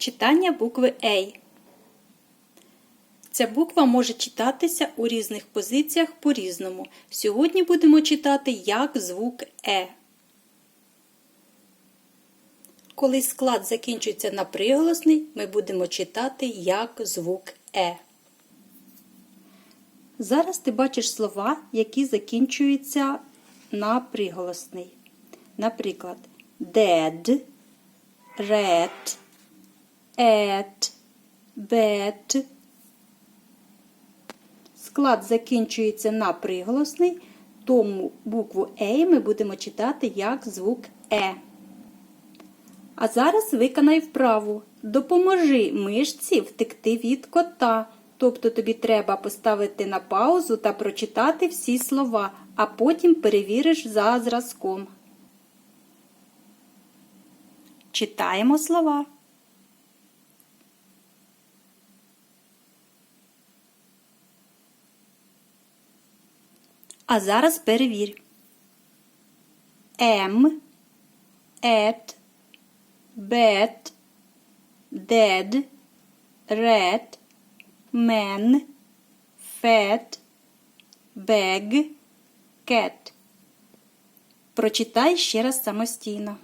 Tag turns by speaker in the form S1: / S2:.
S1: Читання букви A. Ця буква може читатися у різних позиціях по-різному. Сьогодні будемо читати як звук Е. Коли склад закінчується на приголосний, ми будемо читати як звук Е. Зараз ти бачиш слова, які закінчуються на приголосний. Наприклад, dead, red, at, bed. Склад закінчується на приголосний, тому букву Е ми будемо читати як звук Е. А зараз виконай вправу. Допоможи мишці втекти від кота. Тобто тобі треба поставити на паузу та прочитати всі слова, а потім перевіриш за зразком. Читаємо слова. А зараз перевір. М, at, bed, dead, red, man, fat, bag, cat. Прочитай ще раз самостійно.